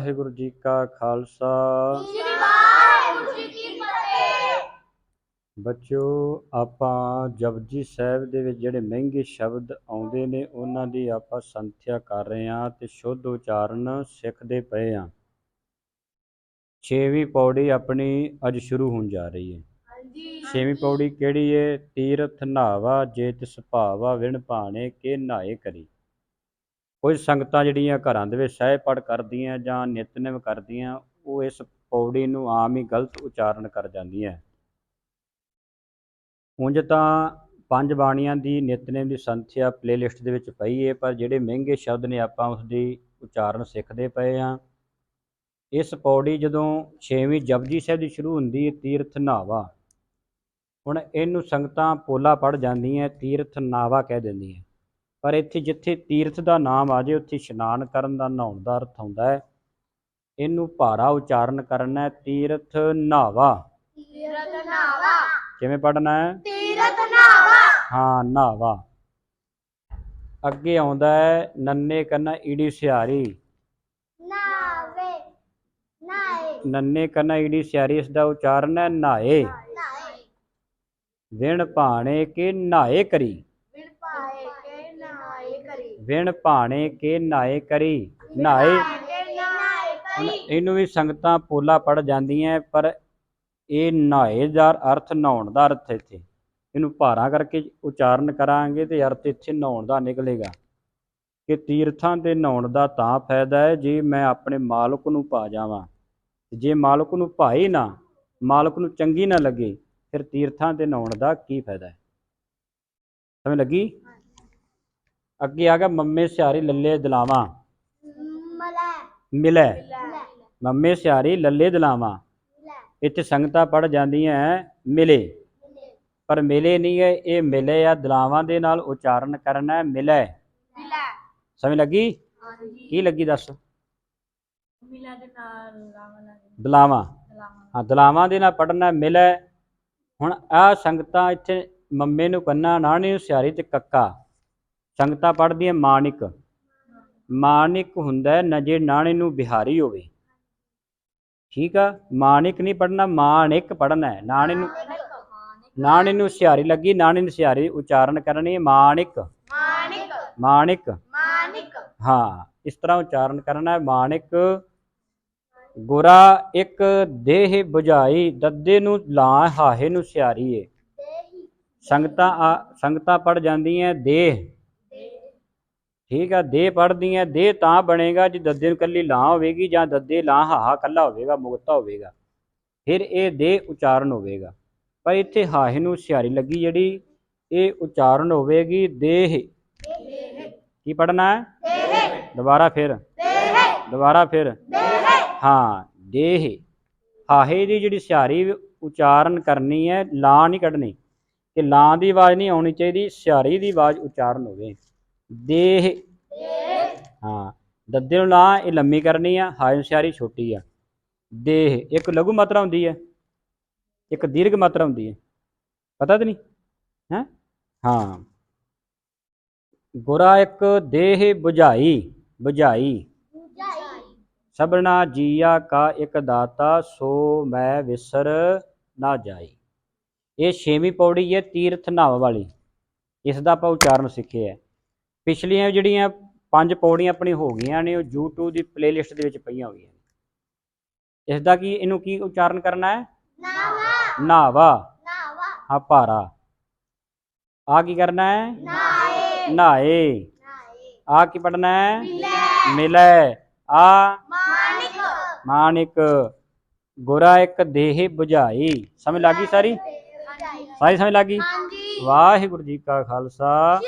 ਵਾਹਿਗੁਰੂ ਜੀ ਕਾ ਖਾਲਸਾ। ਵਾਹਿਗੁਰੂ ਜੀ ਕੀ ਫਤਿਹ ਬੱਚਿਓ ਆਪਾਂ ਜਪਜੀ ਸਾਹਿਬ ਦੇ ਵਿੱਚ ਜਿਹੜੇ ਮਹਿੰਗੇ ਸ਼ਬਦ ਆਉਂਦੇ ਨੇ ਉਹਨਾਂ ਦੀ ਆਪਾਂ ਸੰਥਿਆ ਕਰ ਰਹੇ ਹਾਂ ਤੇ ਸ਼ੁੱਧ ਉਚਾਰਨ ਸਿੱਖਦੇ ਪਏ ਹਾਂ। ਛੇਵੀਂ ਪੌੜੀ ਆਪਣੀ ਅੱਜ ਸ਼ੁਰੂ ਹੋਣ ਜਾ ਰਹੀ ਹੈ। ਹਾਂਜੀ। ਛੇਵੀਂ ਪੌੜੀ ਕਿਹੜੀ ਹੈ ਤੀਰਥ ਨਾਵਾ ਜੇ ਤਿਸ ਭਾਵਾ ਵਿਣ ਭਾਣੇ ਕੇ ਨਾਏ ਕਰੀ। ਕੁਝ ਸੰਗਤਾਂ ਜਿਹੜੀਆਂ ਘਰਾਂ ਦੇ ਵਿੱਚ ਸਹਿ ਪੜ ਕਰਦੀਆਂ ਜਾਂ ਨਿਤਨੇਮ ਕਰਦੀਆਂ, ਉਹ ਇਸ ਪੌੜੀ ਨੂੰ ਆਮ ਹੀ ਗਲਤ ਉਚਾਰਨ ਕਰ ਜਾਂਦੀਆਂ ਉਂਝ ਤਾਂ ਪੰਜ ਬਾਣੀਆਂ ਦੀ ਨਿਤਨੇਮ ਦੀ ਸੰਥਿਆ ਪਲੇਲਿਸਟ ਦੇ ਵਿੱਚ ਪਈ ਹੈ ਪਰ ਜਿਹੜੇ ਮਹਿੰਗੇ ਸ਼ਬਦ ਨੇ ਆਪਾਂ ਉਸ ਦੀ ਉਚਾਰਨ ਸਿੱਖਦੇ ਪਏ ਹਾਂ। ਇਸ ਪੌੜੀ ਜਦੋਂ 6ਵੀਂ ਜਪਜੀ ਸਾਹਿਬ ਦੀ ਸ਼ੁਰੂ ਹੁੰਦੀ ਹੈ ਤੀਰਥ ਨਾਵਾ। ਹੁਣ ਇਹਨੂੰ ਸੰਗਤਾਂ ਪੋਲਾ ਪੜ ਜਾਂਦੀਆਂ, ਤੀਰਥ ਨਾਵਾ ਕਹਿ ਦਿੰਦੀਆਂ। ਪਰ ਇੱਥੇ ਜਿੱਥੇ ਤੀਰਥ ਦਾ ਨਾਮ ਆ ਜੇ ਉੱਥੇ ਇਸ਼ਨਾਨ ਕਰਨ ਦਾ ਨਹਾਉਣ ਦਾ ਅਰਥ ਹੁੰਦਾ ਹੈ। ਇਹਨੂੰ ਭਾਰਾ ਉਚਾਰਨ ਕਰਨਾ ਹੈ ਤੀਰਥ ਨਾਵਾ। ਤੀਰਥ ਨਾਵਾ। ਕਿਵੇਂ ਪੜਨਾ ਹੈ? ਤੀਰਥ ਨਾਵਾ। ਹਾਂ ਨਾਵਾ। ਅੱਗੇ ਆਉਂਦਾ ਹੈ ਨੰਨੇ ਕੰਨਾ ਈੜੀ ਸਿਆਰੀ। ਨਾਵੇ ਨਾਏ। ਨੰਨੇ ਕੰਨਾ ਈੜੀ ਸਿਆਰੀ ਇਸ ਦਾ ਉਚਾਰਨ ਹੈ ਨਾਏ। ਨਾਏ। ਵਿਣ ਭਾਣੇ ਕੇ ਨਾਏ ਕਰੀ ਵਿਣ ਪਾਏ ਕੇ ਨਾਏ ਕਰੀ ਵਿਣ ਭਾਣੇ ਕੇ ਨਾਏ ਕਰੀ। ਨਾਏ। ਇਹਨੂੰ ਵੀ ਸੰਗਤਾਂ ਪੋਲਾ ਪੜ ਜਾਂਦੀਆਂ, ਪਰ ਇਹ ਨਹਾਏ ਦਾ ਅਰਥ ਨਹਾਉਣ ਦਾ ਅਰਥ ਇੱਥੇ। ਇਹਨੂੰ ਭਾਰਾ ਕਰਕੇ ਉਚਾਰਨ ਕਰਾਂਗੇ ਤੇ ਅਰਥ ਇੱਥੇ ਨਹਾਉਣ ਦਾ ਨਿਕਲੇਗਾ। ਕਿ ਤੀਰਥਾਂ ਤੇ ਨਹਾਉਣ ਦਾ ਤਾਂ ਫਾਇਦਾ ਹੈ, ਜੇ ਮੈਂ ਆਪਣੇ ਮਾਲਕ ਨੂੰ ਪਾ ਜਾਵਾਂ। ਜੇ ਮਾਲਕ ਨੂੰ ਭਾਈ ਨਾ, ਮਾਲਕ ਨੂੰ ਚੰਗੀ ਨਾ ਲੱਗੇ, ਫਿਰ ਤੀਰਥਾਂ ਤੇ ਨਹਾਉਣ ਦਾ ਕੀ ਫਾਇਦਾ ਹੈ? ਸਮਝ ਲੱਗੀ? ਅੱਗੇ ਆ ਗਿਆ ਮੰਮੇ ਸਿਆਰੀ ਲੱਲੇ ਦਲਾਵਾਂ। ਮਲਾ। ਮੰਮੇ ਸਿਆਰੀ ਲੱਲੇ ਦਲਾਵਾਂ। ਇੱਥੇ ਸੰਗਤਾਂ ਪੜ ਜਾਂਦੀਆਂ ਹੈ ਮਿਲੇ। ਪਰ ਮਿਲੇ ਨਹੀਂ ਹੈ ਇਹ ਮਿਲੇ ਆ ਦਲਾਵਾਂ ਦੇ ਨਾਲ ਉਚਾਰਨ ਕਰਨਾ ਹੈ ਮਿਲੇ। ਸਮਝ ਲੱਗੀ? ਕੀ ਲੱਗੀ ਦੱਸ? ਮਿਲਾ ਦੇ ਨਾਲ ਲਾਵਾ ਲਾਗੇ ਦਲਾਵਾਂ। ਲਾਵਾ ਹਾਂ ਦਲਾਵਾਂ ਦੇ ਨਾਲ ਪੜਨਾ ਮਿਲੇ। ਹੁਣ ਆ ਸੰਗਤਾਂ ਇੱਥੇ ਮੰਮੇ ਨੂੰ ਕੰਨਾ ਨਾਣੀ ਨੂੰ ਸਿਆਰੀ ਤੇ ਕੱਕਾ। ਸੰਗਤਾਂ ਪੜਦੀਆਂ ਮਾਨਿਕ। ਮਾਨਿਕ ਹੁੰਦਾ ਹੈ ਨਜੇ ਨਾਣੇ ਨੂੰ ਬਿਹਾਰੀ ਹੋਵੇ। ਠੀਕ ਆ? ਮਾਨਿਕ ਨਹੀਂ ਪੜਨਾ ਮਾਨਿਕ ਪੜਨਾ ਹੈ। ਨਾਣੇ ਨੂੰ ਨਾਣੇ ਨੂੰ ਸਿਆਰੀ ਲੱਗੀ ਨਾਣੇ ਨੂੰ ਸਿਆਰੀ ਉਚਾਰਨ ਕਰਨੀ ਹੈ। ਮਾਨਿਕ। ਮਾਨਿਕ। ਮਾਨਿਕ। ਮਾਨਿਕ। ਹਾਂ ਇਸ ਤਰ੍ਹਾਂ ਉਚਾਰਨ ਕਰਨਾ ਹੈ। ਮਾਨਿਕ। ਗੁਰਾ ਇੱਕ ਦੇਹ 부ਝਾਈ ਦੱਦੇ ਨੂੰ ਲਾ ਹਾਹੇ ਨੂੰ ਸਿਆਰੀ ਏ। ਦੇਹੀ। ਸੰਗਤਾਂ ਸੰਗਤਾਂ ਪੜ ਜਾਂਦੀਆਂ ਦੇਹ। ਠੀਕ ਆ, ਦੇਹ ਹੈ ਦੇਹ ਤਾਂ ਬਣੇਗਾ, ਜੇ ਦੱਦੇ ਨੂੰ ਕੱਲੀ ਲਾਂ ਹੋਵੇਗੀ ਜਾਂ ਦੱਦੇ ਲਾਂ ਹਾਹਾ ਕੱਲਾ ਹੋਵੇਗਾ, ਮੁਕਤਾ ਹੋਵੇਗਾ। ਫਿਰ ਇਹ ਦੇਹ ਉਚਾਰਨ ਹੋਵੇਗਾ। ਪਰ ਇੱਥੇ ਹਾਹੇ ਨੂੰ ਸਿਆਰੀ ਲੱਗੀ ਜਿਹੜੀ, ਇਹ ਉਚਾਰਨ ਹੋਵੇਗੀ ਦੇਹ। ਕੀ ਪੜਨਾ ਹੈ ਦੁਬਾਰਾ ਫਿਰ। ਦੁਬਾਰਾ ਫਿਰ। ਹਾਂ, ਦੇਹ। ਹਾਹੇ ਦੀ ਜਿਹੜੀ ਸਿਆਰੀ ਉਚਾਰਨ ਕਰਨੀ ਹੈ ਲਾਂ ਨਹੀਂ ਕੱਢਣੀ। ਕਿ ਲਾਂ ਦੀ ਆਵਾਜ਼ ਨਹੀਂ ਆਉਣੀ ਚਾਹੀਦੀ, ਸਿਆਰੀ ਦੀ ਆਵਾਜ਼ ਉਚਾਰਨ ਹੋਵੇ। ਦੇਹ। ਹਾਂ, ਦੱਦੇ ਨੂੰ ਲਾਂ ਇਹ ਲੰਮੀ ਕਰਨੀ ਆ, ਹਾਏ ਸਿਆਰੀ ਛੋਟੀ ਆ। ਦੇਹ, ਇੱਕ ਲਘੂ ਮਾਤਰਾ ਹੁੰਦੀ ਹੈ ਇੱਕ ਦੀਰਘ ਮਾਤਰਾ ਹੁੰਦੀ ਹੈ ਪਤਾ ਤੇ ਨਹੀਂ? ਹੈ? ਹਾਂ। ਗੁਰਾ ਇੱਕ ਦੇਹ 부ਝਾਈ 부ਝਾਈ ਬੁਝਾਈ। ਸਭਨਾ ਜੀਆ ਕਾ ਇੱਕ ਦਾਤਾ, ਸੋ ਮੈਂ ਵਿਸਰ ਨਾ ਜਾਈ। ਇਹ ਛੇਵੀਂ ਪੌੜੀ ਹੈ ਤੀਰਥ ਨਾਵ ਵਾਲੀ। ਇਸ ਦਾ ਆਪਾਂ ਉਚਾਰਨ ਸਿੱਖਿਆ ਹੈ। ਪਿਛਲੀਆਂ ਜਿਹੜੀਆਂ ਪੰਜ ਪੌੜੀਆਂ ਆਪਣੀ ਹੋ ਗਈਆਂ ਨੇ ਉਹ YouTube ਦੀ ਪਲੇਲਿਸਟ ਦੇ ਵਿੱਚ ਪਈਆਂ ਹੋਈਆਂ ਨੇ। ਇਸ ਦਾ ਕੀ ਇਹਨੂੰ ਕੀ ਉਚਾਰਨ ਕਰਨਾ ਹੈ? ਨਾਵਾ। ਨਾਵਾ। ਨਾਵਾ। ਭਾਰਾ। ਆ ਕੀ ਕਰਨਾ ਹੈ? ਨਾਏ। ਆ ਕੀ ਪੜਨਾ ਹੈ? ਮਿਲੇ। ਮਿਲੇ। ਆ? ਮਾਨਿਕ। ਮਾਨਿਕ। ਗੁਰਾ ਇੱਕ ਦੇਹ 부ਝਾਈ ਸਮਝ ਲੱਗੀ ਸਾਰੀ? ਬੁਝਾਈ। ਸਾਰੀ ਸਮਝ ਲੱਗੀ ਹਾਂਜੀ। ਵਾਹਿਗੁਰੂ ਜੀ ਕਾ ਖਾਲਸਾ।